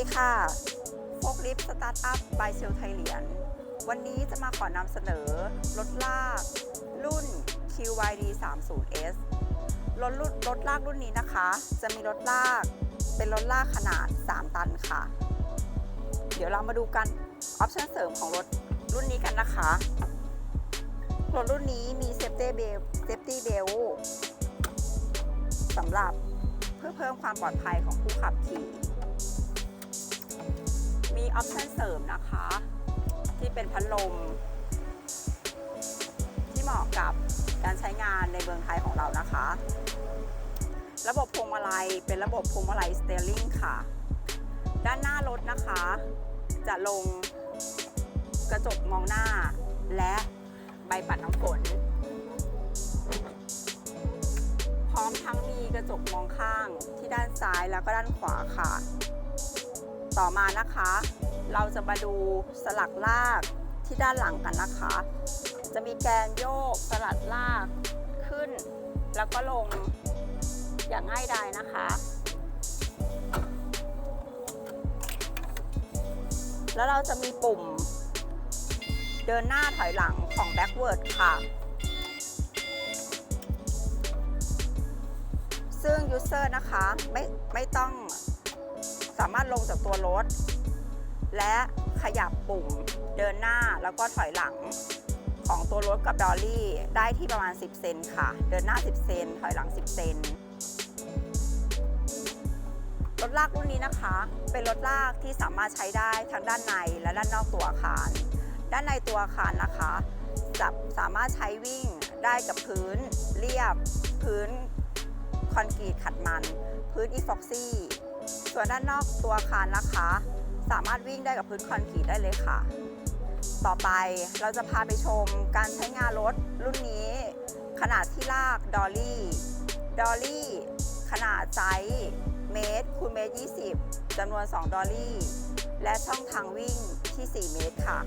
ดีค่ะโฟกลิฟสตาร์ทอัพบายเซลไทยเหรียญวันนี้จะมาขอนำเสนอรถลาก รุ่น QYD 30S รถรุ่นรถลากรุ่นนี้นะคะ จะมีรถลากเป็นรถลากขนาด 3 ตันค่ะ เดี๋ยวเรามาดูกันออปชันเสริมของรถรุ่นนี้กันนะคะ รถรุ่นนี้มี Safety Belt Safety Belt สำหรับเพื่อเพิ่มความปลอดภัยของผู้ขับขี่ มีออปชันเสริมนะคะ ที่เป็นพัดลม ที่เหมาะกับการใช้งานในเมืองไทยของเรานะคะ ระบบพวงมาลัยเป็นระบบพวงมาลัยสเตอร์ลิงค่ะ ด้านหน้ารถนะคะ จะลงกระจกมองหน้า และใบปัดน้ำฝนพร้อมทั้งมีกระจกมองข้างที่ด้านซ้ายแล้วก็ด้านขวาค่ะ ต่อมานะคะ เราจะมาดูสลักลากที่ด้านหลังกันนะคะ จะมีแกนโยกสลัดลากขึ้น แล้วก็ลงอย่างง่ายดายนะคะ แล้วเราจะมีปุ่มเดินหน้าถอยหลังของ backward ค่ะ ซึ่ง user นะคะไม่ไม่ต้อง สามารถลงจากตัวรถ และขยับปุ่มเดินหน้าแล้วก็ถอยหลังของตัวรถกับดอลลี่ได้ที่ประมาณ 10 เซนค่ะ เดินหน้า 10 เซน ถอยหลัง 10 เซน รถลากรุ่นนี้นะคะ เป็นรถลากที่สามารถใช้ได้ทั้งด้านในและด้านนอกตัวอาคาร ด้านในตัวอาคารนะคะจะสามารถใช้วิ่งได้กับพื้นเรียบ พื้น คอนกรีตขัดมัน พื้นอีฟ็อกซี่ ส่วนด้านนอกตัวอาคารนะคะ สามารถวิ่งได้กับพื้นคอนกรีตได้เลยค่ะ ต่อไปเราจะพาไปชมการใช้งานรถรุ่นนี้ ขนาดที่ลากดอลลี่ ดอลลี่ ขนาดไซส์เมตรคูณเมตร 20จำนวน 2 ดอลลี่ และช่องทางวิ่งที่ 4 เมตรค่ะ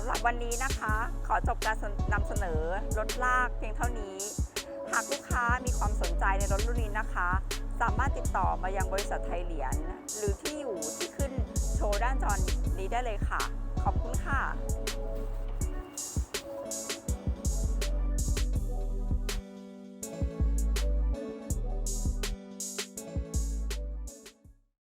สำหรับวันนี้นะคะ ขอจบการนำเสนอรถลากเพียงเท่านี้ หากลูกค้ามีความสนใจในรถรุ่นนี้นะคะ สามารถติดต่อมายังบริษัทไทยเหรียญหรือที่อยู่ที่ขึ้นโชว์ด้านจอนี้ได้เลยค่ะ ขอบคุณค่ะ